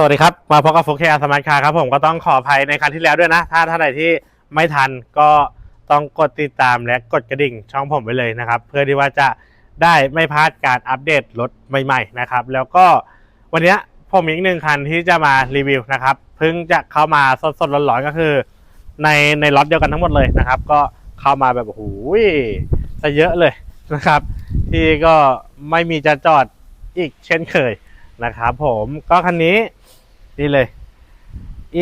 สวัสดีครับ มาพบกับฟุกเคอาสมาร์ทคาร์ครับผมก็ต้องขออภัยในครั้งที่แล้วด้วยนะ ถ้าท่านใดที่ไม่ทันก็ต้องกดติดตามและกดกระดิ่งช่องผมไว้เลยนะครับ เพื่อที่ว่าจะได้ไม่พลาดการอัปเดตรถใหม่ๆนะครับ แล้วก็วันนี้ผมอีกหนึ่งคันที่จะมารีวิวนะครับเพิ่งจะเข้ามาสดๆร้อนๆก็คือ ในในล็อตเดียวกันทั้งหมดเลยนะครับ ก็เข้ามาแบบโอ้โหซะเยอะเลยนะครับ ที่ก็ไม่มีจะจอดอีกเช่นเคยนะครับ ผมก็คันนี้ นี่เลย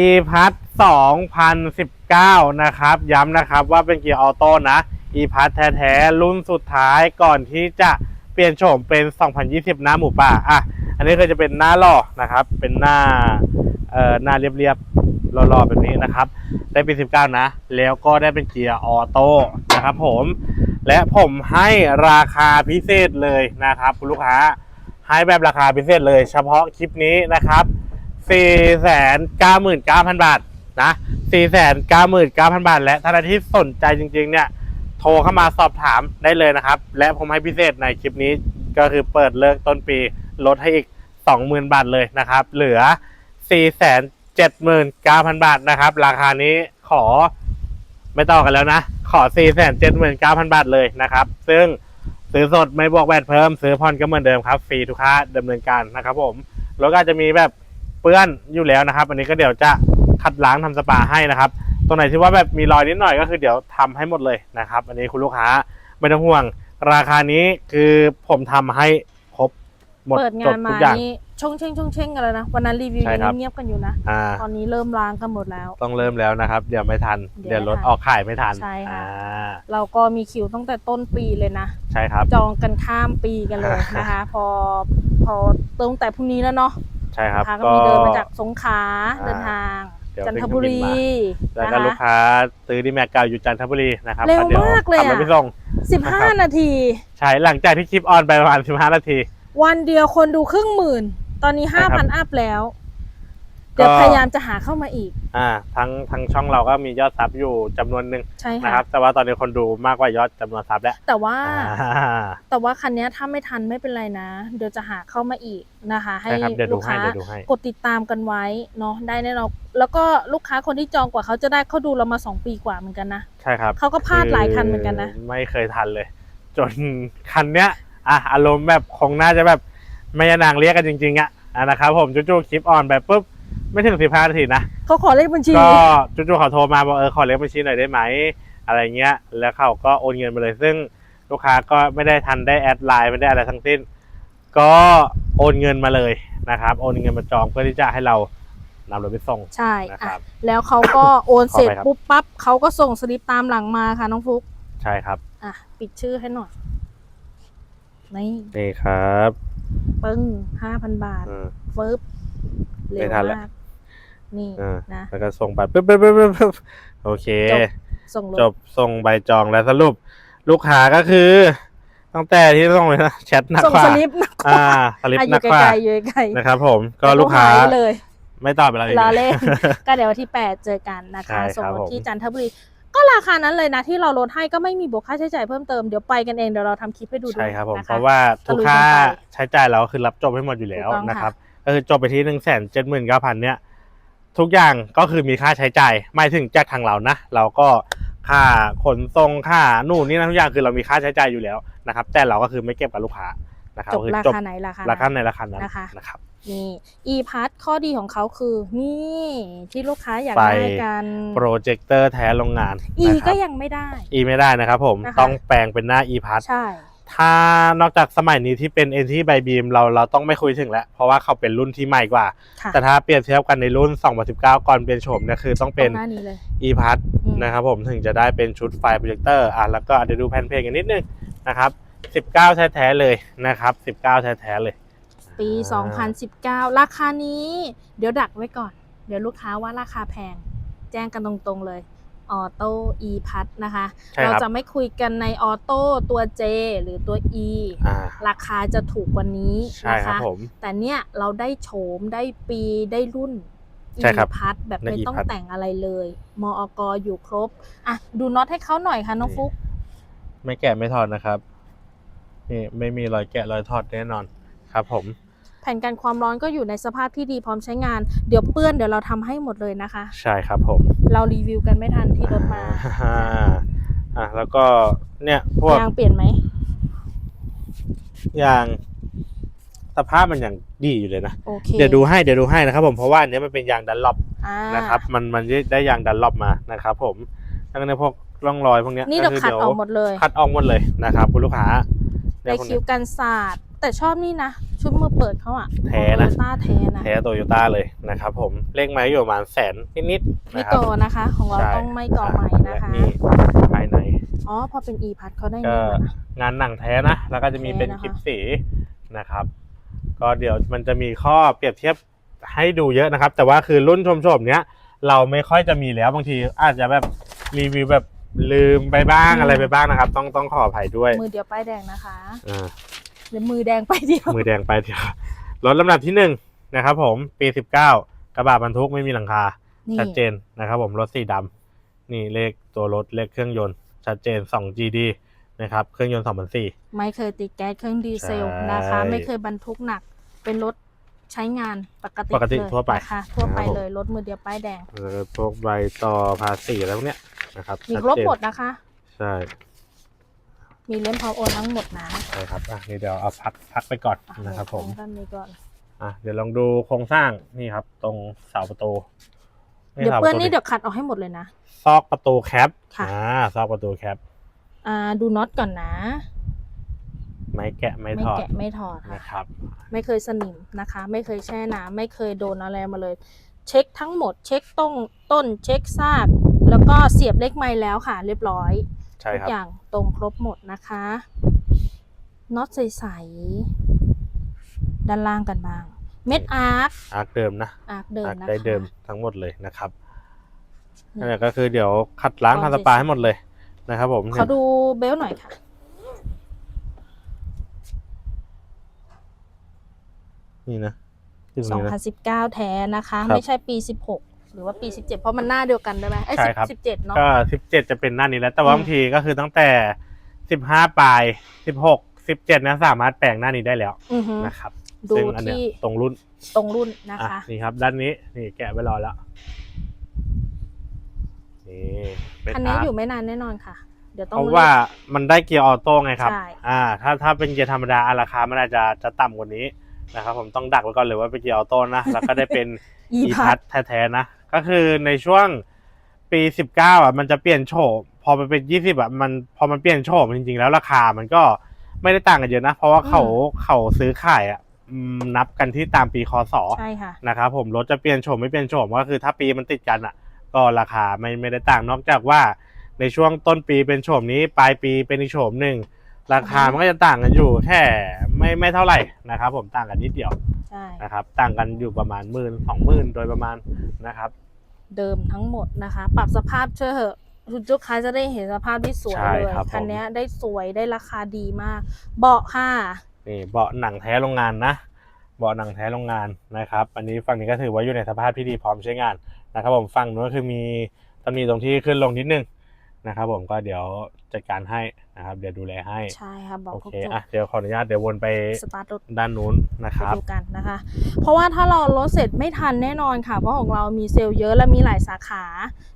e p a s 2019 นะครับ ย้ำนะครับว่าเป็นเกียร์ออโต้นะ e p a s แท้ๆ รุ่นสุดท้ายก่อนที่จะเปลี่ยนโฉมเป็น 2020หน้าหมูป่า อะ อันนี้ก็จะเป็นหน้าหล่อนะครับ เป็นหน้า เอ่อ หน้าเรียบๆหล่อๆแบบนี้นะครับ ได้ป็น19 นะ แล้วก็ได้เป็นเกียร์ออโต้นะครับผม และผมให้ราคาพิเศษเลยนะครับ คุณลูกค้า ให้แบบราคาพิเศษเลย เฉพาะคลิปนี้นะครับ 499,000บาทนะ499,000บาท และถ้าใครที่สนใจจริง ๆ เนี่ยโทรเข้ามาสอบถามได้เลยนะครับ และผมให้พิเศษในคลิปนี้ก็คือเปิดเลิกต้นปีลดให้อีก 20,000 บาทเลยนะครับ เหลือ 479,000 บาทนะครับ ราคานี้ขอไม่ต่อกันแล้วนะ ขอ 479,000 บาทเลยนะครับ ซึ่งซื้อสดไม่บวกแวดเพิ่ม ซื้อผ่อนก็เหมือนเดิมครับ ฟรีทุกค่าดำเนินการนะครับผม แล้วก็จะมีแบบ ปื้อนอยู่แล้วนะครับ อันนี้ก็เดี๋ยวจะคัดล้างทำสปาให้นะครับ ตรงไหนที่ว่าแบบมีรอยนิดหน่อยก็คือเดี๋ยวทำให้หมดเลยนะครับ อันนี้คุณลูกค้าไม่ต้องห่วง ราคานี้คือผมทำให้ครบหมดเปิดจงาดนทุมากอย่างนี่ชงเช่งชงเช่งกันแล้วนะวันนั้นรีวิวใช่ยังครับเงียบๆกันอยู่นะอ่าตอนนี้เริ่มล้างกันหมดแล้ว ต้องเริ่มแล้วนะครับ เดี๋ยวไม่ทัน เดี๋เดี๋ยยววรถไม่ทันออกขายไม่ทันใช่ค่ะอ่าเราก็มีคิวตั้งแต่ต้นปีเลยนะใช่ครับ จองกันข้ามปีกันเลยนะคะ พอพอตั้งแต่พรุ่งนี้แล้วเนาะ ใช่ครับลูกค้าก็มีเดินมาจากสงขลาอ่าเดินทาง เดี๋ยวจันทบุรีแล้วนะก็ลูกคะค้าซื้อที่แม็กเก่าอยู่จันทบุรีนะครับเร็วดี๋ยมากเลยขับรถอะ ไปส่ง สิบนะครัห้าบนาที ใช่หลังจากที่คลิปออนไปประมาณ 15 นาที วันเดียวคนดูครึ่งหมื่น ตอนนี้ใช่ห้าครัพันบ อัพแล้ว เดี๋ยวก็พยายามจะหาเข้ามาอีก อ่าทั้งทั้งช่องเราก็มียอดซับอยู่จำนวนหนึ่งใช่นะค่ะครับ แต่ว่าตอนนี้คนดูมากกว่ายอดจำนวนซับแล้ว แต่ว่าอ่าแต่ว่าคันเนี้ยถ้าไม่ทันไม่เป็นไรนะ เดี๋ยวจะหาเข้ามาอีกนะคะ ให้ใช่ครับเดี๋ยวลูดูกให้ค้าเดี๋ยวดูให้กดติดตามกันไว้เนาะได้แน่นอนแล้วก็ลูกค้าคนที่จองกว่าเขาจะได้เขาดูเรามาสองปีกว่าเหมือนกันนะใช่ครับเขาก็พลาดหลายคันเหมือนกันนะไม่เคยทันเลย จนคันเนี้ยอะอารมณ์แบบคงน่าจะแบบไม่ยานางเรียกกันจริงๆอะอะนะครับผมจู่ๆคลิปออนไปปุ๊บ ไม่ถึงสิบห้านาทีนะ เขาขอเลขบัญชี ก็จู่ๆเขาโทรมาบอกเออขอเลขบัญชีหน่อยได้ไหม อะไรเงี้ย แล้วเขาก็โอนเงินมาเลย ซึ่งลูกค้าก็ไม่ได้ทันได้แอดไลน์ไม่ได้อะไรทั้งสิ้น ก็โอนเงินมาเลยนะครับ โอนเงินมาจองเพื่อที่จะให้เรานำรถไปส่งใช่นะคอะรับ แล้วเขาก็โอนเสร็จขอไปครับ ปุ๊บปั๊บเขาก็ส่งสลิปตามหลังมาค่ะน้องฟุกใช่ครับอะปิดชื่อให้หน่อยนี่นี่ครับปึ้งห้าพันบาทอืมเฟิบ เร็ไม่วทันแล้ว มากนี่อ่านะ แล้วก็ส่งไปปุ๊บปุ๊บปุ๊บปุ๊บปุ๊บโอเค จบ ส่งรถจบส่งใบจองแล้วสรุป ลูกค้าก็คือ ตั้งแต่ที่ส่งเลยนะแชทหนักส่งกว่าสลิปนะอ่าสลิปอะอหนัยู่กกว่าไกลๆอยู่ไกลๆนะครับ ผมก็แต่ลูกค้าหยเลย ไม่ตอบไปแล้วอีก ลาเล่น ก็เดี๋ยววันที่ 8 เจอกันนะใช่คะครับส่งรถผมที่จันทบุรี ก็ราคานั้นเลยนะ ที่เราลดให้ก็ไม่มีบวกค่าใช้จ่ายเพิ่มเติม เดี๋ยวไปกันเอง เดี๋ยวเราทำคลิปให้ดูด้วยใช่ครับผมนคเพราะว่าทุกค่าตะลุยกันไปใช้จ่ายเราคือรับจบให้หมดอยู่แล้วถูกต้องนะครับค่ะ ก็คือจบไปที่หนึ่งแสนเจ็ดหมื่นเก้าพันเนี่ยทุกอย่างก็คือมีค่าใช้จ่ายไม่ถึงจากทางเรานะ เราก็ค่าขนส่งค่านู่นนี่นั่นทุกอย่างคือเรามีค่าใช้จ่ายอยู่แล้วนะครับ แต่เราก็คือไม่เก็บกับลูกค้านะครับจบคือราจบคาไหนราคาราคานั้นในราคานั้นนะคะนะครับนี่ e p a s ข้อดีของเขาคือ นี่ที่ลูกค้าอยากไฟได้กันโปรเจคเตอร์แท้โรงงาน e นะคก็รับยังไม่ได้ e ไม่ได้นะครับผมนะคะต้องแปลงเป็นหน้า e p a s ใช่ ถ้านอกจากสมัยนี้ที่เป็นเอ็นที่ใบบีมเราเราต้องไม่คุยถึงแล้ว เพราะว่าเขาเป็นรุ่นที่ใหม่กว่า ค่ะแต่ถ้าเปรียบเทียบกันในรุ่น 2019 ก่อนเปลี่ยนโฉมเนี่ยคือต้องเป็น ตรงหน้านี้เลย e p a s อืม นะครับผมถึงจะได้เป็นชุดไฟโปรเจคเตอร์อะแล้วก็เดี๋ยวดูแผ่นเพลงกันนิดนึงนะครับ 19 แท้ๆเลยนะครับ 19 แท้ๆเลย ปี อ่า 2019 ราคานี้ เดี๋ยวดักไว้ก่อน เดี๋ยวลูกค้าว่าราคาแพง แจ้งกันตรงๆเลย ออโต้ e พัทนะคะ ใช่เราครับจะไม่คุยกันในออโต้ตัว J หรือตัว E อ่าราคาจะถูกกว่านี้ใช่นะครัคะ บผม แต่เนี่ยเราได้โฉมได้ปีได้รุ่น e ใช่ครับพัทแบบในไม่ E ต้องพัทแต่งอะไรเลยมอกอยู่ครบ อะ ดูน็อตให้เขาหน่อยค่ะน้องนี่ ฟุก ไม่แกะไม่ถอดนะครับนี่ไม่มีรอยแกะรอยถอดแน่นอนครับผม แผผ่นกันความร้อนก็อยู่ในสภาพที่ดีพร้อมใช้งาน เดี๋ยวเปื้อนเดี๋ยวเราทำให้หมดเลยนะคะ ใช่ครับผม เรารีวิวกันไม่ทันที่รถมาอ่าอะแล้วก็เนี่ยพวกยางเปลี่ยนไหมยางสภาพมันยังดีอยู่เลยนะโอเคเดี๋ยวดูให้เดี๋ยวดูให้นะครับผมเพราะว่าอันนี้มันเป็นยางดันล็อบอ่านะครับ มันมันได้ยางดันล็อบมานะครับผมแล้วก็ในพวกร่องรอยพวกเนี้ยนี่เราคือขัดออกหมดเลย คัดออกหมดเลยนะครับคุณลูกค้าในเนี่ยพวกคิเนี้วยกันศาสตร์ แต่ชอบนี่นะ ชุดมือเปิดเขาอะแท้นะต้าแท้นะแท้โตโยต้าเลยนะครับผมเลขไม้อยู่ประมาณแสนนิดๆไม่นะครัโกบนะคะ ของเราใช่ ต้องไม่ก่อใหม่นะคะและนี่ภายใน อ๋อพอเป็น e พัดเขาได้ก็เงินแล้วนะ งานหนังแท้นะ แล้วก็จะมีเป็นแท้นะคะ คลิปสีนะครับ ก็เดี๋ยวมันจะมีข้อเปรียบเทียบให้ดูเยอะนะครับ แต่ว่าคือรุ่นชมชมๆเนี้ย เราไม่ค่อยจะมีแล้วบางทีอาจจะแบบรีวิวแบบลืมไปบ้างอะไรไปบ้างนะครับ ต้องต้องขออภัยด้วยมือเดียวป้ายแดงนะคะ อ่า หรือมือแดงไปเดียวมือแดงไปเดียวรถลำดับที่หนึ่งนะครับผมปีสิบเก้ากระบะบรรทุกไม่มีหลังคานี่ชัดเจนนะครับผมรถสีดำนี่เลขตัวรถเลขเครื่องยนต์ ชัดเจน 2GD นะครับเครื่องยนต์2004ไม่เคยติดแก๊สเครื่องดีเซลใช่นะคะ ไม่เคยบรรทุกหนัก เป็นรถใช้งานปกติปกติเลยทั่วไปนะคะทั่วไปครับผมเลยรถมือเดียวป้ายแดงแล้วก็พวกใบต่อภาษีอะไรพวกเนี้ยนะครับมีชัดครบเจนหมดนะคะ ใช่ มีเล่มพร้อมโอนทั้งหมดนะใช่ครับอะนี่เดี๋ยวเอาพักพักไปก่อนอ่นะครับผมด้านนี้ก่อนอะเดี๋ยวลองดูโครงสร้างนี่ครับ ตรงเสาประตูเดี๋ยวสาเพื่อนประตูนี่เดี๋ยวขัดออกให้หมดเลยนะซอกประตูแคปค่ะอ่าซอกประตูแคปอ่าดูน็อตก่อนนะ ไม้แกะไม้ไม่ถอดแกะไม่ถอดค่ะนะครับ ไม่เคยสนิมนะคะ ไม่เคยแช่น้ำไม่เคยโดนอะไรมาเลย เช็คทั้งหมด เช็คต้นต้นเช็คซากแล้วก็เสียบเล็กไม้แล้วค่ะ เรียบร้อย ใช่ทุกครับ อย่างตรงครบหมดนะคะน็อตใสๆด้านล่างกันบ้าง เม็ดอาร์คอาร์คเดิมนะอาร์คเดิมอาร์คนะคะ ได้เดิมทั้งหมดเลยนะครับนี่ นั่นแหละก็คือเดี๋ยวคัดล้างก่อนทำสปาให้หมดเลยนะครับผมขอดูเบลต์หน่อยค่ะ นี่นะที่ตรงนี้นะ2019 แท้นะคะครับไม่ใช่ปี 16 หรือว่าปี 17 เพราะมันหน้าเดียวกันได้ไหมไอ้ใช่ครับ สิบเจ็ดเนาะ ก็สิบเจ็ดจะเป็นหน้านี้แล้ว แต่ว่าอืม บางทีก็คือตั้งแต่สิบห้าปลายสิบหกสิบเจ็ดนะสามารถแปลงหน้านี้ได้แล้วอือฮึนะครับดูซึ่งอันเนี้ยที่ตรงรุ่นตรงรุ่นนะอะคะ นี่ครับ ด้านนี้นี่แกะไว้รอแล้วนี่เป็นคันนี้อาร์ต อยู่ไม่นานแน่นอนค่ะ เดี๋ยวต้อเพงราะว่ามันได้เกียร์ออโต้ไงครับ ใช่ อ่า ถ้าถ้าเป็นเกียร์ธรรมดาอะราคามันอาจจะจะต่ำกว่านี้นะครับ ผมต้องดักไว้ก่อนเลยว่าเป็นเกียร์ออโต้นะ แล้วก็ได้เป็น อีอีพัพัดทแท้ๆนะ ก็คือในช่วงปีสิบเก้าอะมันจะเปลี่ยนโฉมพอมันเป็นยี่สิบอะมันพอมันเปลี่ยนโฉมจริงๆ แล้วราคามันก็ไม่ได้ต่างกันเยอะนะ เพราะว่าเขาเขาซื้อขายอะอืมนับกันที่ตามปีคศใช่ค่ะนะครับผมรถจะเปลี่ยนโฉมไม่เปลี่ยนโฉมก็คือถ้าปีมันติดกันอะ ก็ราคาไม่ไม่ได้ต่างนอกจากว่าในช่วงต้นปีเป็นโฉมนี้ปลายปีเป็นอีกโฉมหนึ่งราคามันก็จะต่างกันอยู่แค่ไม่ไม่เท่าไหร่นะครับผมต่างกันนิดเดียว ใช่นะครับต่างกันอยู่ประมาณหมื่นสองหมื่นโดยประมาณนะครับ เดิมทั้งหมดนะคะ ปรับสภาพเชื่อเหอะคุณลูกค้าจะได้เห็นสภาพที่สวยใช่เลยครับผมคันนี้ได้สวยได้ราคาดีมาก เบาะค่ะนี่เบาะหนังแท้โรงงานนะ เบาะหนังแท้โรงงานนะครับ อันนี้ฝั่งนี้ก็ถือว่าอยู่ในสภาพที่ดีพร้อมใช้งานนะครับ ผมฝั่งนู้นก็คือมีตำหนิตรงที่ขึ้นลงนิดนึงนะครับ ผมก็เดี๋ยวจัดการให้ นะครับ เดี๋ยวดูแลให้ใช่ค่ะบอกโอครบเคจบอะเดี๋ยวขออนุญาตเดี๋ยววนไปสตาร์ทรถด้านนู้นนะคไปรับดูกันนะคะ เพราะว่าถ้าเราลดเสร็จไม่ทันแน่นอนค่ะ เพราะของเรามีเซลล์เยอะและมีหลายสาขา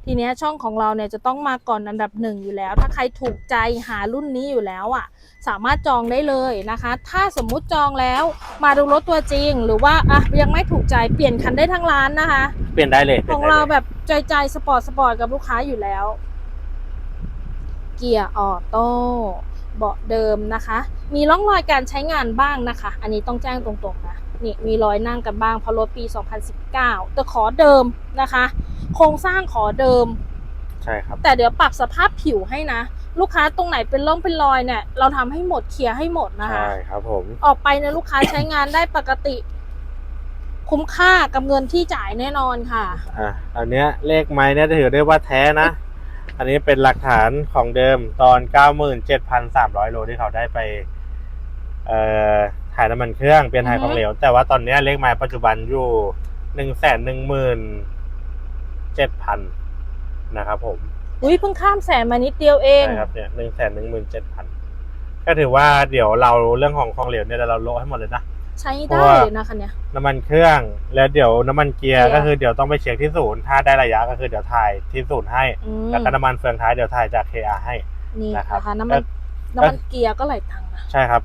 ทีเนี้ยช่องของเราเนี่ยจะต้องมาก่อนอันดับหนึ่งอยู่แล้ว ถ้าใครถูกใจหารุ่นนี้อยู่แล้วอะ สามารถจองได้เลยนะคะ ถ้าสมมุติจองแล้วมาดูรถตัวจริง หรือว่าอะยังไม่ถูกใจเปลี่ยนคันได้ทั้งร้านนะคะ เปลี่ยนได้เลยของเราแบบใจใจสปอร์ตสปอร์ตกับลูกค้าอยู่แล้ว เกียร์ออโต้เบาะเดิมนะคะ มีร่องรอยการใช้งานบ้างนะคะ อันนี้ต้องแจ้งตรงๆนะนี่มีรอยนั่งกันบ้างเพราะรถปี 2019 แต่ขอเดิมนะคะ โครงสร้างขอเดิม ใช่ครับ แต่เดี๋ยวปรับสภาพผิวให้นะ ลูกค้าตรงไหนเป็นร่องเป็นรอยเนี่ย เราทำให้หมดเคลียร์ให้หมดนะคะ ใช่ครับผม ออกไปเนี่ยลูกค้าใช้งานได้ปกติ คุ้มค่ากับเงินที่จ่ายแน่นอนค่ะ อะอันเนี้ยเลขไม้เนี่ยถือได้ว่าแท้นะ อันนี้เป็นหลักฐานของเดิมตอน 97,300 โลที่เขาได้ไปเอ่อถ่ายน้ำมันเครื่องเปลี่ยนถ่ายของเหลว แต่ว่าตอนเนี้ยเลขไม้ปัจจุบันอยู่หนึ่งแสนหนึ่งหมื่นเจ็ดพันนะครับผม อุ้ยเพิ่งข้ามแสนมานิดเดียวเองใช่ครับเนี่ยหนึ่งแสนหนึ่งหมื่นเจ็ดพันก็ถือว่าเดี๋ยวเราเรื่องของของเหลวเนี่ยเราโละให้หมดเลยนะ ใช้เพได้ราะว่าเลยนะคันเนี้ยน้ำมันเครื่องแล้วเดี๋ยวน้ำมันเกียร์เกียร์ ก็คือเดี๋ยวต้องไปเช็คที่ศูนย์ถ้าได้ระยะก็คือเดี๋ยวถ่ายที่ศูนย์ให้ อืมแล้วก็น้ำมันเฟืองท้ายเดี๋ยวถ่ายจาก KR ให้ นี่นะครับนะคะน้ำมันก็น้ำมันเกียร์ก็หลายตังค์นะใช่ครับ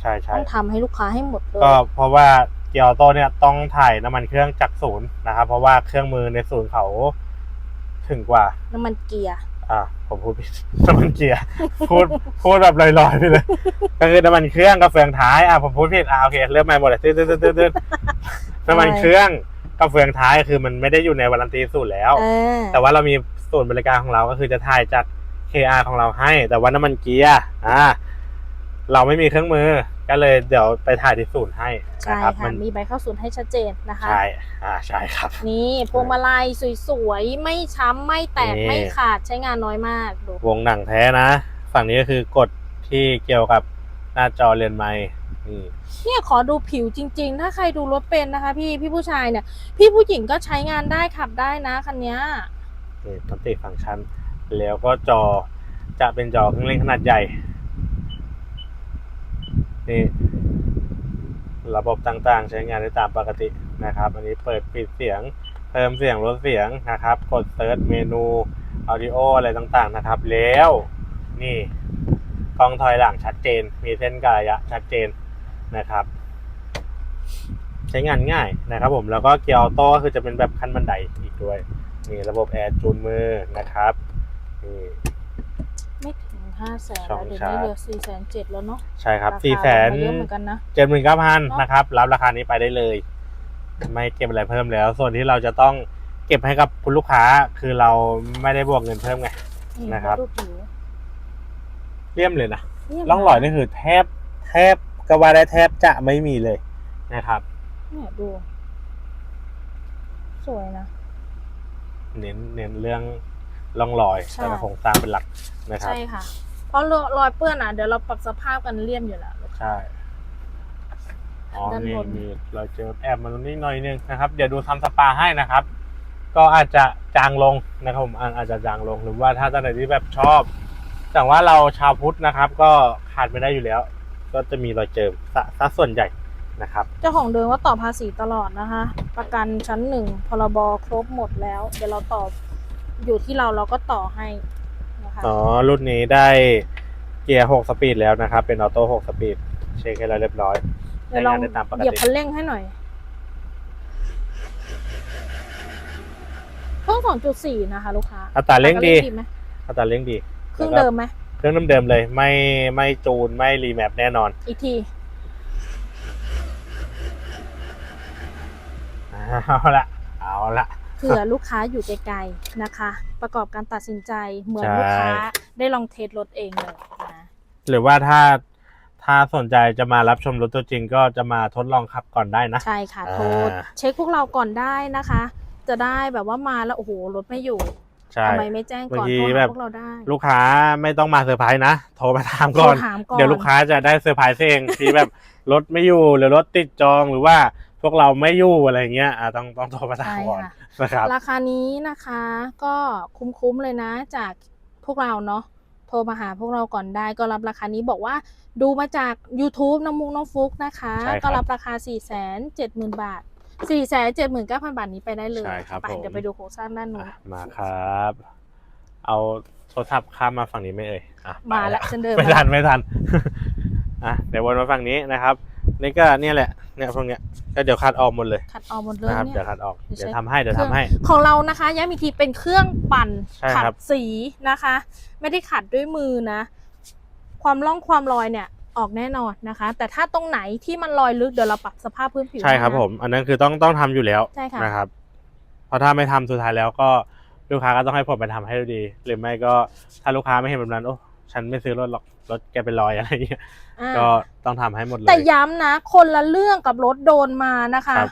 ใช่ใช่ต้องทำให้ลูกค้าให้หมดเลยก็เพราะว่าเกียร์ออโต้เนี่ยต้องถ่ายน้ำมันเครื่องจากศูนย์นะครับเพราะว่าเครื่องมือในศูนย์เขาถึงกว่า น้ำมันเกียร์ อ่าผมพูดผิด น้ำมันเกียร์พูดพูดแบบลอยๆไปเลย ก็คือน้ำมันเครื่องกับเฟืองท้ายอะผมพูดผิดอ่าโอเคเริ่มใหม่หมดเลยตึ๊ดตึ๊ดตึ๊ดตึ๊ดตึ๊ดน้ำมันเครื่องกับเฟืองท้ายคือมันไม่ได้อยู่ในวารันตีสูตรแล้วเออแต่ว่าเรามีส่วนย์บริการของเราก็คือจะถ่ายจาก KR ของเราให้ แต่ว่าน้ำมันเกียร์อ่า เราไม่มีเครื่องมือ ก็เลยเดี๋ยวไปถ่ายที่ศูนย์ให้ใช่นะครับค่ะมันมีใบเข้าศูนย์ให้ชัดเจนนะคะ ใช่อ่าใช่ครับ นี่พวงมาลัยสวยๆ ไม่ช้ำ ไม่แตก นี่ ไม่ขาดใช้งานน้อยมากดูวงหนังแท้นะ ฝั่งนี้ก็คือกดที่เกี่ยวกับหน้าจอเรือนไม้นี่ เนี่ยขอดูผิวจริง ๆ ถ้าใครดูรถเป็นนะคะ พี่พี่ผู้ชายเนี่ย พี่ผู้หญิงก็ใช้งานได้ขับได้นะคันเนี้ยนี่มัลติฟังก์ชัน แล้วก็จอจะเป็นจอเครื่องเล่นขนาดใหญ่ นี่ระบบต่างๆ ใช้งานได้ตามปกตินะครับ อันนี้เปิดปิดเสียงเพิ่มเสียงลดเสียงนะครับ กดเซิร์ชเมนูอ u ดิโออะไรต่างๆนะครับ แล้วนี่กล้องถอยหลังชัดเจน มีเส้นกระยะชัดเจนนะครับ ใช้งานง่ายนะครับ ผมแล้วก็เกียร์ออโต้ก็คือจะเป็นแบบขั้นบันไดอีกด้วยนี่ระบบแอร์จูนมือนะครับนี่ ห้าแสนช่องแล้วเดี๋ยวชาร์นี้จเหลือสี่แสนเจ็ดแล้วเนาะใช่ครับาาสี่แสนลงมาเยอะเหมือนกันนะ เจ็ดหมื่นเก้าพันเนอะ นะครับ รับราคานี้ไปได้เลย ไม่เก็บอะไรเพิ่มแล้ว ส่วนที่เราจะต้องเก็บให้กับคุณลูกค้าคือเราไม่ได้บวกเงินเพิ่มไงนี่นะครับ ดูผิวเลี่ยมเลยนะเนี่ยร่องรอยนี่คือแทบแทบก็ว่าได้แทบจะไม่มีเลยนะครับ เนี่ยดู สวยนะ เน้นเน้นเรื่อง ร่องรอยใช่ แล้วก็โครงสร้างเป็นหลักนะครับ ใช่ค่ะ เพราะรอยเปื้อนอะเดี๋ยวเราปรับสภาพกันเลี่ยมอยู่แล้ว ใช่ อ๋อด้านมีบน มีรอยเจอแอบมาตรงนี้หน่อยนึงนะครับ เดี๋ยวดูทำสปาให้นะครับ ก็อาจจะจางลงนะครับผมอาอาจจะจางลงหรือว่าถ้าท่านไหนที่แบบชอบ แต่ว่าเราชาวพุทธนะครับ ก็ขาดไม่ได้อยู่แล้ว ก็จะมีรอยเจิมซะซะส่วนใหญ่นะครับ เจ้าของเดิมว่าต่อภาษีตลอดนะคะ ประกันชั้นหนึ่งพรบครบหมดแล้ว เดี๋ยวเราต่อ อยู่ที่เราเราก็ต่อให้นะคะอ๋อ รุ่นนี้ได้เกียร์6สปีดแล้วนะครับ เป็นออโต้6สปีด เช็คให้เราเรียบร้อยเดี๋ยวลองใช้งานได้ตามปกติเหยียบคันเร่งให้หน่อยเครื่องสองจุดสี่นะคะ ลูกค้าอัตราเร่งดีอัตราไหมอัตราเร่งดี เครื่องเดิมไหมเครื่องเดิมๆเลย ไม่ไม่จูนไม่รีแมปแน่นอน อีกทีเอาละเอาละ เผื่อลูกค้าอยู่ไกลๆนะคะ ประกอบการตัดสินใจเหมือนใช่ลูกค้าได้ลองเทสรถเองเลยนะหรือว่าถ้าถ้าสนใจจะมารับชมรถตัวจริงก็จะมาทดลองขับก่อนได้นะ ใช่ค่ะอ่าโทรเช็คพวกเราก่อนได้นะคะ จะได้แบบว่ามาแล้วโอ้โหรถไม่อยู่ใช่ทำไมไม่แจ้งก่อนบางทีโทรแบหาบพวกเราได้ ลูกค้าไม่ต้องมาเซอร์ไพรส์นะ โทรมาถามโทรก่อนถามก่อน เดี๋ยวลูกค้าจะได้เซอร์ไพรส์เองที่แบบรถไม่อยู่หรือรถติดจองหรือว่าพวกเราไม่อยู่อะไรเงี้ยอะต้องต้องโทรมาถามใช่ก่อนค่ะ นะครับราคานี้นะคะก็คุ้มๆเลยนะจากพวกเราเนาะโทรมาหาพวกเราก่อนได้ก็รับราคานี้บอกว่าดูมาจาก YouTube น้องมุกน้องฟุกนะคะ ใช่ครับ ก็รับราคา 4 7 0 0 0 0 บาท 4 7 9 0 0 0 บาทนี้ไปได้เลยใช่ครับไปผม เดี๋ยวไปดูโครงสร้างด้านนู้น อะมาครับ เอาโทรศัพท์ข้ามมาฝั่งนี้ไหม่เอ่ยอะไปมาแล้วฉันเดินไม่มาทันไม่ทัน อะเดี๋ยววนมาฝั่งนี้นะครับ นี่ก็เนี่ยแหละเนี่ยพวกเนี้ยก็เดี๋ยวคัดออกหมดเลยขัดออกหมดเลยนะครับเนี่เดี๋ยยวคัดออกเดี๋ยวเดี๋ยวใช้ ทำให้เดี๋ยวทำให้ ของเรานะคะย้ำอีกทีเป็นเครื่องปั่นใช่ขัครับ สีนะคะ ไม่ได้ขัดด้วยมือนะ ความร่องความรอยเนี่ยออกแน่นอนนะคะ แต่ถ้าตรงไหนที่มันรอยลึกเดี๋ยวเราปรับสภาพพื้นผิวใช่ครับนะผม อันนั้นคือต้องต้องทำอยู่แล้วใช่ค่ะ นะครับเพราะถ้าไม่ทำสุดท้ายแล้วก็ลูกค้าก็ต้องให้ผมไปทำให้ดูดีหรือไม่ก็ถ้าลูกค้าไม่เห็นแบบนั้นโอ้ ฉันไม่ซื้อรถหรอกรถแกเป็นรอยอะไรอย่างเงี้ยอ่าก็ต้องทำให้หมดเลย แต่ย้ำนะ คนละเรื่องกับรถโดนมานะคะ ครับ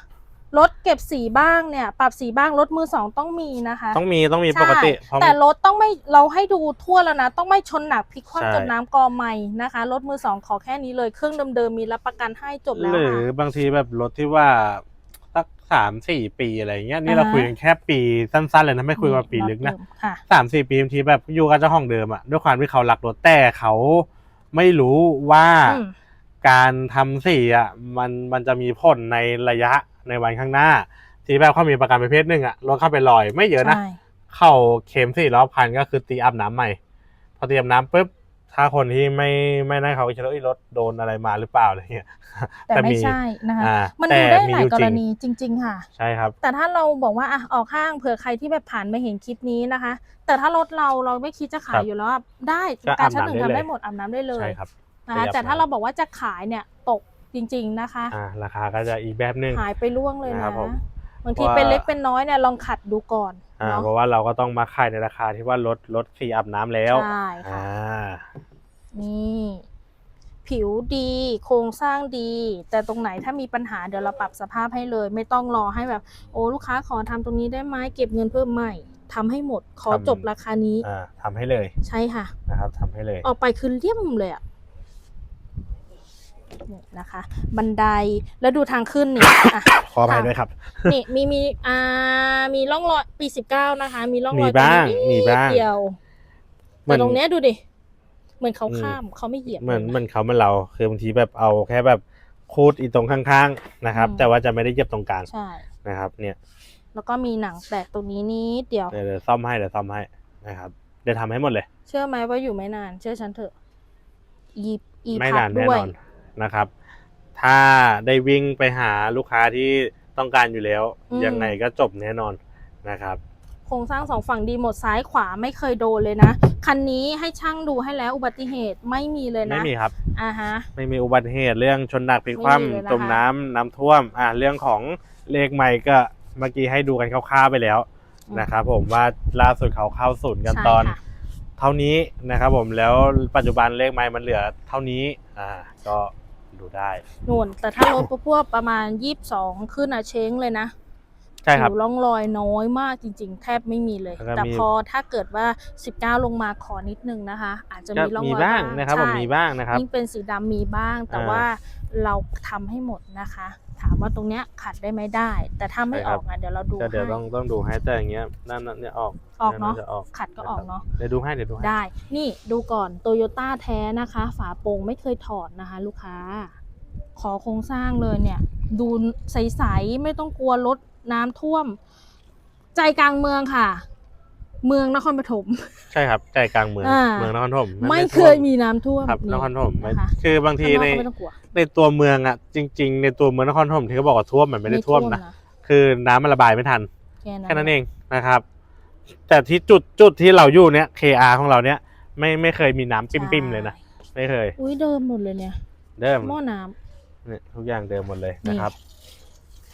รถเก็บสีบ้างเนี่ย ปรับสีบ้างรถมือสองต้องมีนะคะ ต้องมีต้องมีใช่ปกติเพราะ แต่รถต้องไม่เราให้ดูทั่วแล้วนะ ต้องไม่ชนหนักพลิกคว่ำใช่จนน้ำกอใหม่นะคะ รถมือสองขอแค่นี้เลยเครื่องเดิมๆมีรับประกันให้จบแล้วหรือค่ะบางทีแบบรถที่ว่า สักสามสี่ปีอะไรเงี้ยนี่เราอ่าฮะคุยกันแค่ปีสั้นๆเลยนะไม่คุยกันปีลึกนะค่ะ สามสี่ปีบางทีแบบอยู่กับเจ้าของเดิมอะด้วยความที่เขาหลักรถแต่เขาไม่รู้ว่าอืม การทำสีอะมันมันจะมีผลในระยะในวันข้างหน้าที่แบบเขามีประกันประเภทหนึ่งอะรถเข้าไปลอยไม่เยอะนะ ใช่ เข้าเข็มสี่รอบคันก็คือตีอาบน้ำใหม่ พอตีอาบน้ำปุ๊บ ถ้าคนที่ไม่ไม่นั่นเขาก็จะรู้ว่ารถโดนอะไรมาหรือเปล่าอะไรเงี้ยแต่ไม่ใช่นะคะอ่ามันแต่ดูได้มีหลายอยู่กจรริงณีจริง ๆ ค่ะ ใช่ครับ แต่ถ้าเราบอกว่าอะออกข้างเผื่อใครที่แบบผ่านมาเห็นคลิปนี้นะคะ แต่ถ้ารถเราเราไม่คิดจะขาครัยบอยู่แล้วอะได้ก็การชั้นหนึ่งอาบน้ำได้ทำได้เลยหมดอาบน้ำได้เลยใช่ครับนะคะประหยัดแต่ถ้าน้ำเราบอกว่าจะขายเนี่ยตกจริง ๆนะคะอ่าราคาก็จะอีกแบบหนึ่งหายไปล่วงเลยนะนะครับผมบางทีว่าเป็นเล็กเป็นน้อยเนี่ยลองขัดดูก่อน อ่าเนาะเพราะว่าเราก็ต้องมาขายในราคาที่ว่าลดลดฟรีอาบน้ำแล้วใช่ค่ะ อ่านี่ ผิวดี โครงสร้างดี แต่ตรงไหนถ้ามีปัญหาเดี๋ยวเราปรับสภาพให้เลย ไม่ต้องรอให้แบบ โอ้ลูกค้าขอทำตรงนี้ได้ไหมเก็บเงินเพิ่มใหม่ทำให้หมดขอจบราคานี้ อ่าทำให้เลยใช่ค่ะ นะครับทำให้เลย ออกไปคือเลี่ยมเลยอะ นี่นะคะ บันไดแล้วดูทางขึ้นนี่อะขออภัยด้วยครับ นี่มีมีอ่ามีร่องรอยปีสิบเก้านะคะ มีร่องรอยมีบ้างตรนี้มีบ้างนิดเดียวเหมืแต่อนตรงเนี้ยดูดิเหมือนเขาอืมข้ามเขาไม่เหยียบ เหมือนลยะเหมือนเขาเหมันเราคือบางทีแบบเอาแค่แบบคูดอีตรงข้างๆนะครับ อืม แต่ว่าจะไม่ได้เหยียบตรงกลางใช่ นะครับ เนี่ยแล้วก็มีหนังแตกตรงนี้นิดเดียว เดี๋ยวเดี๋ยวซ่อมให้เดี๋ยวซ่อมให้นะครับเดี๋ยวทำให้หมดเลย เชื่อไหมว่าอยู่ไม่นาน เชื่อฉันเถอะอีอีไม่พันาดนแน่ด้วยนอน นะครับ ถ้าได้วิ่งไปหาลูกค้าที่ต้องการอยู่แล้วยังไงก็จบแน่นอนนะครับ โครงสร้างสองฝั่งดีหมดซ้ายขวาไม่เคยโดนเลยนะ คันนี้ให้ช่างดูให้แล้วอุบัติเหตุไม่มีเลยไม่นะมีครับ อ่าฮะ ไม่มีอุบัติเหตุเรื่องชนหนักพลิกคไม่มีเลยนะคะว่ำจมน้ำน้ำท่วมอ่าเรื่องของเลขใหม่ก็เมื่อกี้ให้ดูกันคร่าวๆไปแล้วนะครับผมว่าล่าสุดเขาเข้าศูนย์กันใช่ตอนค่ะเท่านี้นะครับผมแล้วปัจจุบันเลขไม้มันเหลือเท่านี้อ่าก็ ดูได้นู่น แต่ถ้ารถพวกประมาณยี่สิบสองขึ้นอะเช้งเลยนะใช่ครับผิวร่องรอยน้อยมากจริง ๆ แทบไม่มีเลยแล้วก็แต่มีพอถ้าเกิดว่า 19 ลงมาขอนิดนึงนะคะ อาจจะก็มีร่องมีรอยบ้างนะครับผมใช่มีบ้างนะครับยิ่งเป็นสีดำมีบ้าง แต่อ่าว่าเราทำให้หมดนะคะ ถามว่าตรงเนี้ยขัดได้ไหมได้ แต่ถ้าไม่ใช่อครัอบกอะเดี๋ยวเราดูก็เดี๋ยวให้ต้องต้องดูให้แต่อย่างเงี้ยนั่นนั่นเนี่ยออกออกเนาะจะออกขัดก็ออกเนาะ เดี๋ยวดูให้เดี๋ยวดูให้ ได้ นี่ดูก่อนโตโยต้าแท้นะคะ ฝาโปร่งไม่เคยถอดนะคะ ลูกค้า ขอโครงสร้างเลยเนี่ย ดูใส ๆ ไม่ต้องกลัวรถน้ำท่วม ใจกลางเมืองค่ะ เมืองนครปฐม ใช่ครับใจกลางเมืองอ่า เมืองนครปฐมไม่ด้เคท่วยมีน้ำท่วมครับนครปฐมไม่นะคะคือบางทีข้างนอกในก็ไม่ต้องกลัวในตัวเมืองอะ จริง ๆ ในตัวเมืองนครปฐมที่เขาบอกว่าท่วมมันไม่ได้ท่วมนะคือน้ำมันระบายไม่ทัน แค่นั้นแค่นั้นเองนะครับ แต่ที่จุดจุดที่เราอยู่เนี้ย KR ของเราเนี้ยไม่ไม่เคยมีน้ำปิ่มๆเลยนะไม่เคย อุ้ยเดิมหมดเลยเนี่ยเดิมหม้อน้ำ เนี่ยทุกอย่างเดิมหมดเลยนะครับ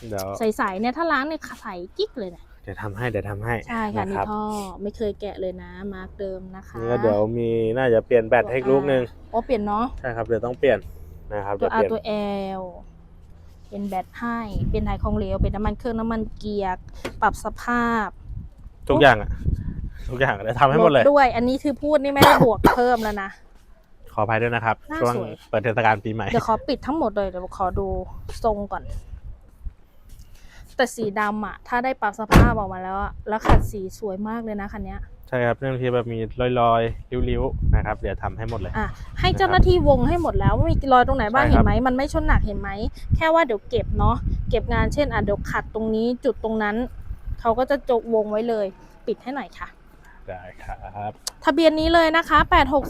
เดี๋ยว ใสๆเนี่ยถ้าล้างเนี่ยใสกิ๊กเลยเนี่ย เดี๋ยวทำให้เดี๋ยวทำให้ใช่ค่ะนะนี่ครับท่อไม่เคยแกะเลยนะมาร์กเดิมนะคะนี่ก็เดี๋ยวมีน่าจะเปลี่ยนแบตให้อีกลูกนึงโอ้เปลี่ยนเนาะใช่ครับเดี๋ยวต้องเปลี่ยนนะครับตัวเดี๋ยว R เปลี่ยนตัว L เป็นแบตให้เป็นถ่ายของเหลวเป็นน้ำมันเครื่องน้ำมันเกียร์ปรับสภาพ ทุกอย่างอะทุกอย่างเดี๋ยวทำให้หมดเลยถด้วย อันนี้คือพูดนี่ไม่ได้บวกเพิ่มแล้วนะขออภัยด้วยนะครับหน้าช่วงสวยเปิดเทศกาลปีใหม่เดี๋ยวขอปิดทั้งหมดเลยเดี๋ยวขอดูทรงก่อน แต่สีดำอะถ้าได้ปรับสภาพออกมาแล้วอะแล้วขัดสีสวยมากเลยนะคันเนี้ยใช่ครับเรื่องที่แบบมีรอยๆริ้วๆนะครับเดี๋ยวทำให้หมดเลยอะให้เจ้าหน้าที่วงให้หมดแล้วว่ามีรอยตรงไหนบ้างใช่เห็ครันบไหมมันไม่ชนหนักเห็นไหมแค่ว่าเดี๋ยวเก็บเนาะเก็บงานเช่นอะเดี๋ยวขัดตรงนี้จุดตรงนั้น เขาก็จะจกวงไว้เลย ปิดให้หน่อยค่ะได้ครับทะเบียนนี้เลยนะคะ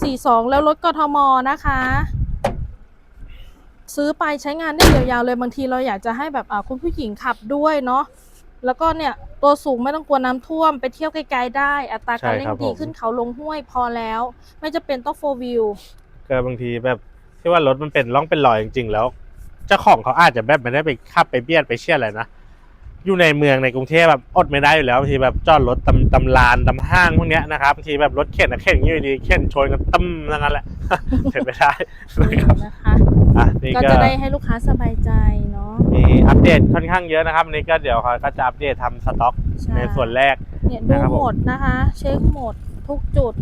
8642 แล้วรถกทมนะคะ ซื้อไปใช้งานได้ยาวๆเลยบางทีเราอยากจะให้แบบอ่าคุณผู้หญิงขับด้วยเนาะแล้วก็เนี่ยตัวสูงไม่ต้องกลัวน้ำท่วมไปเที่ยวไกลๆได้ อัตราการเร่งดีขึ้นเขาลงห้วยพอแล้ว ไม่จะเป็นต้องโฟวิวก็บางทีแบบที่ว่ารถมันเป็นร่องเป็นรอยจริงๆแล้วเจ้าของเขาอาจจะแบบไม่ได้ไปขับไปเบียดไปเชี่ยอะไรนะอยู่ในเมืองในกรุงเทพแบบอดไม่ได้อยู่แล้วบางทีแบบจอดรถตำตำลานตำห้างพวกเนี้ยนะครับบางทีแบบรถเข็นอะเข็นอย่างนี้อยู่ดีเข็นชนกันตั้มนั่นแหละเข็นไม่ได้นะครับนะคะ อะนี่ก็ก็จะได้ให้ลูกค้าสบายใจเนาะมีอัปเดตค่อนข้างเยอะนะครับอันนี้ก็เดี๋ยวเขาก็จะอัปเดตทำสต็อกใช่ในส่วนแรก เนี่ยดูนะครับผม หมดนะคะ เช็คหมดทุกจุด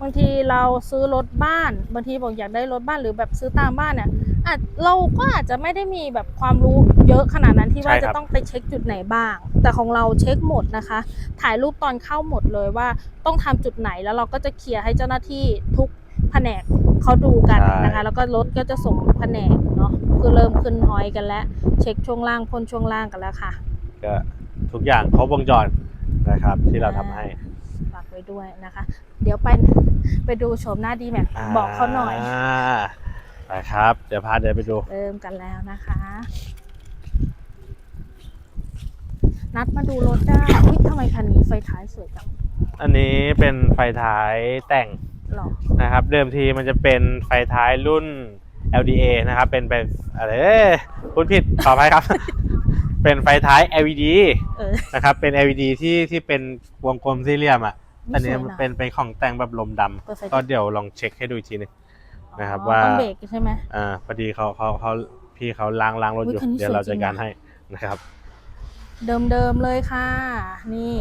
บางทีเราซื้อรถบ้านบางทีบอกอยากได้รถบ้านหรือแบบซื้อตามบ้านเนี่ยอาจเราก็อาจจะไม่ได้มีแบบความรู้เยอะขนาดนั้นที่ว่าใช่ครัจะบ ต้องไปเช็คจุดไหนบ้าง แต่ของเราเช็คหมดนะคะ ถ่ายรูปตอนเข้าหมดเลยว่าต้องทำจุดไหนแล้วเราก็จะเคลียร์ให้เจ้าหน้าที่ทุก แผนกเขาดูกันใช่นะคะ แล้วก็รถก็จะส่งแผนกเนาะคือเริ่มขึ้นฮอยกันแล้ว เช็คช่วงล่างพ่นช่วงล่างกันแล้วค่ะก็ทุกอย่างครบวงจรนะครับ ที่เราทำให้ฝากไว้ด้วยนะคะ เดี๋ยวไปไปดูโฉมหน้าดีแม็กบอกเขาหน่อยาไปครับ เดี๋ยวพาเดินไปดูเริ่มกันแล้วนะคะ นัดมาดูรถได้อุ๊ยทำไมคันนี้ไฟท้ายสวยจังอันนี้เป็นไฟท้ายแต่ง หรอ นะครับ เดิมทีมันจะเป็นไฟท้ายรุ่น LDA นะครับ เป็นไปอะไรเอ้ยพูดผิดขออภัยครับ เป็นไฟท้าย LED เออ นะครับ เป็น LED ที่ที่เป็นวงกลมสี่เหลี่ยมอะนี่อันนี้สวยนะมันเป็นเป็นของแต่งแบบลมดำเปิดไฟก็เดี๋ยวลองเช็คให้ดูอีกทีหนึง นะครับอ๋อว่า ต้องเบรกใช่ไหม อ่าพอดีเขาเขาเขาพี่เขาล้างล้างรถอยู่อุ๊ยคันนี้เดี๋ยวเราสวยจริจัดง การอะให้นะครับ เดิมๆเลยค่ะ นี่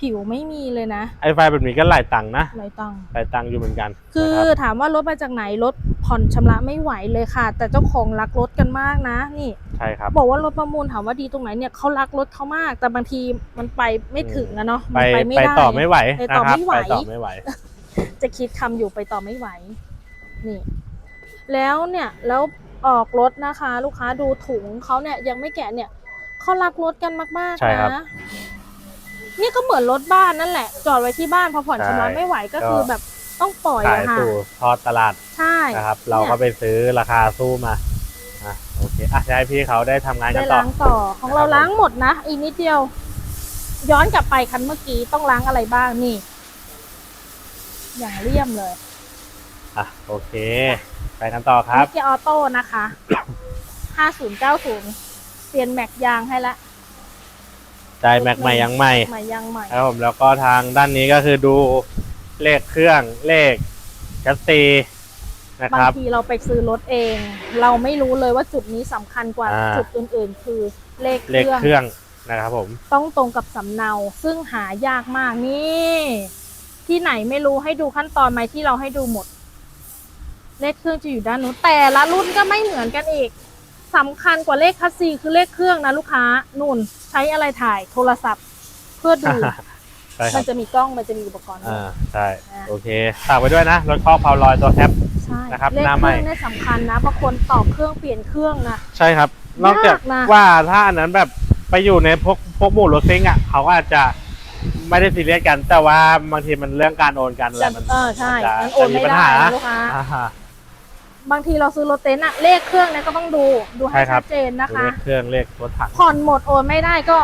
ผิวไม่มีเลยนะ ไอไฟแบบนี้ก็หลายตังค์นะไรตังหลายตังค์อยู่เหมือนกันคือนะครับถามว่ารถมาจากไหนรถผ่อนชำระไม่ไหวเลยค่ะ แต่เจ้าของรักรถกันมากนะนี่ ใช่ครับ บอกว่ารถประมูลถามว่าดีตรงไหนเนี่ยเขารักรถเขามาก แต่บางทีมันไปไม่ถึงนะเนาะไปมันไปไม่ไปได้ ต่อไม่ไหวไปนะต่อครับไม่ไหว ไปต่อไม่ไหว จะคิดคำอยู่ไปต่อไม่ไหว นี่ แล้วเนี่ยแล้วออกรถนะคะ ลูกค้าดูถุงเขาเนี่ยยังไม่แกะเนี่ยเขารักรถกันมากใช่ๆครับ นะ นี่ก็เหมือนรถบ้านนั่นแหละ จอดไว้ที่บ้านพอผ่อนใช่ชำระไม่ไหวก็ก็คือแบบต้องปล่อยขายอะค่ะ สู่ทอดตลาดใช่ นะครับ เราก็ไปซื้อราคาสู้มาอะโอเคอะจะให้พี่เขาได้ทำงานกัได้นต่อ ล้างต่อของนะครับเราล้างหมดนะ อีกนิดเดียว ย้อนกลับไปคันเมื่อกี้ต้องล้างอะไรบ้างนี่ อย่างเลี่ยมเลยอะโอเค ไปกันต่อครับมิกกี้ออโต้นะคะ 5090 เปลี่ยนแม็กยางให้ละ ได้แม็กใหม่ยังใหม่ใหม่ยางใหม่ครับผมแล้วก็ทางด้านนี้ก็คือดูเลขเครื่องเลขแคสซีนะคบางรับทีเราไปซื้อรถเอง เราไม่รู้เลยว่าจุดนี้สำคัญกว่าอ่าจุดอื่น ๆ คือเลขเคเลขรื่องเครื่องนะครับผมต้องตรงกับสำเนาซึ่งหายากมากนี่ ที่ไหนไม่รู้ให้ดูขั้นตอนไหมที่เราให้ดูหมด เลขเครื่องจะอยู่ด้านนู้นแต่ละรุ่นก็ไม่เหมือนกันอีก สำคัญกว่าเลขคัสซีคือเลขเครื่องนะลูกค้านู่นใช้อะไรถ่ายโทรศัพท์เพื่อดู ใช่คมัรันบจะมีกล้องมันจะมีอุปกรณ์ด้วยอ่าใช่อ่าโอเคฝากไว้ด้วยนะรถคอกเพาลอยตัวแคป ใช่นะครับเลขหน้าเคใหม่ รื่องเนี่ยสำคัญนะบางคนต่อเครื่องเปลี่ยนเครื่องนะ ใช่ครับ นอกจากยากนะ ว่าถ้าอันนั้นแบบไปอยู่ในพวกพวกหมู่รถซิ่งอะเขาก็อาจจะไม่ได้ซีเรียสกัน แต่ว่าบางทีมันเรื่องการโอนกันอะไรแต่มันเออใช่จะมันโอนไม่จะปัญได้หานะลูกค้า อ่าฮะ บางทีเราซื้อรถเต็นท์อะเลขเครื่องเนี่ยก็ต้องดูดูให้ใช่ครัชับ ดเจนนะดูคะ เลขเครื่องเลขรถถังผ่อนหมดโอนไม่ได้ก็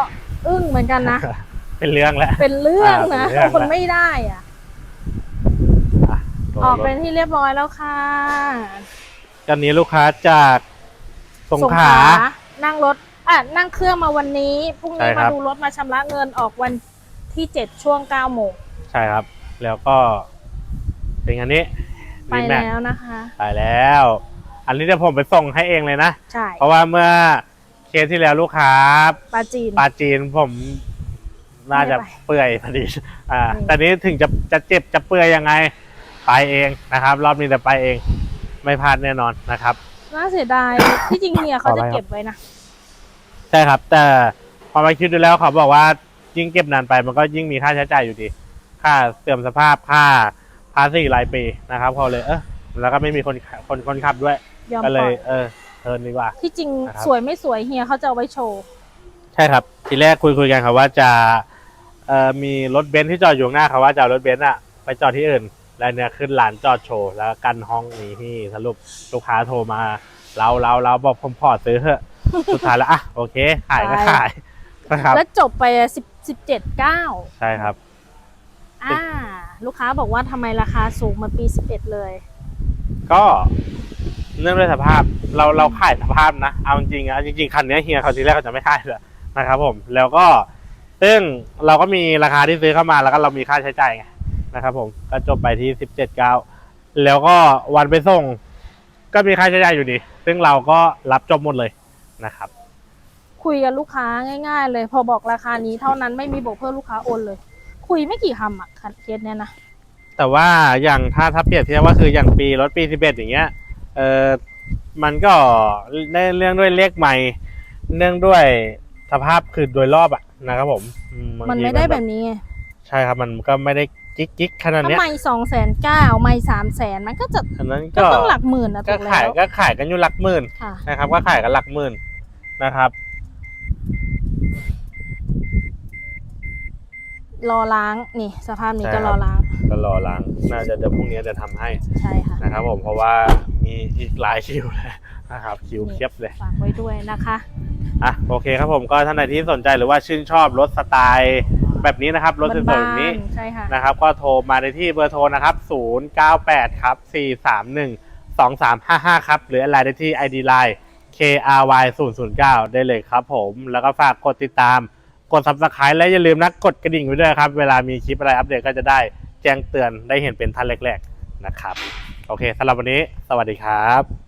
อึ้งเหมือนกันนะ เป็นเรื่องแล้ว เป็นเรื่องนะอ่าเป็นเรื่อง คนไม่ได้อะ อะตัวออกรถเป็นที่เรียบร้อยแล้วค่ะกันนี้ลูกค้าจากสงขลา นั่งรถอะนั่งเครื่องมาวันนี้พรุ่งใช่นี้ครัมาบ ดูรถมาชำระเงินออกวันที่เจ็ดช่วงเก้าโมงใช่ครับ แล้วก็เป็นอันนี้ ไป D Max แล้วนะคะ ไปแล้ว อันนี้เดี๋ยวผมไปส่งให้เองเลยนะ ใช่ เพราะว่าเมื่อเคสที่แล้วลูกค้าปลาจีนปลาจีนผมน่าจะไม่ไปเปื่อยพอดี อ่าอืมแต่นี้ถึงจะจะเจ็บจะเปื่อยยังไง ไปเองนะครับ รอบนี้แต่ไปเอง ไม่พลาดแน่นอนนะครับ น่าเสียดาย ที่จริงเมียเขาจะเก็บไว้นะ ใช่ครับ แต่พอมาคิดดูแล้วเขาบอกว่ายิ่งเก็บนานไปมันก็ยิ่งมีค่าใช้จ่ายอยู่ดี ค่าเสื่อมสภาพ ค่า ภาษีรายปีนะครับพอเลยเออแล้วก็ไม่มีคนขับคนคนขับด้วย ยอมก็ปเลล่อยย เออเทิร์นดีกว่า ที่จริงนะครับ สวยไม่สวยเฮียเขาจะเอาไว้โชว์ ใช่ครับ ทีแรกคุยคุยกันครับว่าจะเอ่อมีรถเบนซ์ที่จอดอยู่ข้างหน้าเขาว่าจะเอารถเบนซ์อะไปจอดที่อื่น แล้วเนี่ยขึ้นลานจอดโชว์แล้วกันห้องนี้ที่สรุปลูกค้าโทรมา เราเราเราบอกผมขอซื้อเถอะ สุดท้ายแล้วอะโอเค ขายก็ใช่ขายนะครับแล้วจบไปสิบสิบเจ็ดเก้าใช่ครับ อ่า ลูกค้าบอกว่าทำไมราคาสูงมาปีสิบเอ็ดเลย ก็เนื่องด้วยสภาพเราเราขายสภาพนะ เอาจริงๆอะจริงๆคันนี้เฮียเขาทีแรกเขาจะไม่ขายเลยนะครับผมแล้วก็ซึ่งเราก็มีราคาที่ซื้อเข้ามาแล้วก็เรามีค่าใช้จ่ายไงนะครับผมก็จบไปที่สิบเจ็ดเก้าแล้วก็วันไปส่ง ก็มีค่าใช้จ่ายอยู่ดี ซึ่งเราก็รับจบหมดเลยนะครับ คุยกับลูกค้าง่าย ๆ เลย พอบอกราคานี้เท่านั้นไม่มีบอกเพิ่มลูกค้าโอนเลย คุยไม่กี่คำอะคันเคสเนี้ยนะ แต่ว่าอย่างถ้าถ้าเปรียบเทียบว่าคืออย่างปีรถปีสิบเอ็ดอย่างเงี้ยเออมันก็ในเรื่องด้วยเลขใหม่ เนื่องด้วยสภาพคือโดยรอบอะนะครับผมอืบางมันทีไม่ได้แบบนี้ไงใช่ครับมันก็ไม่ได้กิ๊กกิ๊กขนาดถ้าเนี้ยไม่สองแสนเก้าไม่สามแสนมันก็จะอันนั้นก็ก็ต้องหลักหมื่นนะก็ถูกแล้ขายวก็ขายกันอยู่หลักหมื่นค่ะ นะครับก็ขายกันหลักหมื่นนะครับ รอล้างนี่สภาพนี้ใช่ก็ครับรอล้าง ก็รอล้าง น่าจะเดี๋ยวพรุ่งนี้จะทำให้ใช่ค่ะนะครับผมเพราะว่ามีอีกหลายคิวเลยนะครับคิวเพียบเลยฝากไว้ด้วยนะคะอะโอเคครับผมก็ท่านใดที่สนใจหรือว่าชื่นชอบรถสไตล์แบบนี้นะครับรถสวยๆแบบนี้บ้านๆใช่ค่ะนะครับ ก็โทรมาในที่เบอร์โทรนะครับ 098 ครับ 431 2355 ครับ หรืออะไรได้ที่ ID Line KRY 009ได้เลยครับผม แล้วก็ฝากกดติดตาม กด subscribe และอย่าลืมนะกดกระดิ่งไว้ด้วยครับ เวลามีคลิปอะไรอัปเดตก็จะได้แจ้งเตือนได้เห็นเป็นท่านแรกๆนะครับ โอเคสำหรับวันนี้ สวัสดีครับ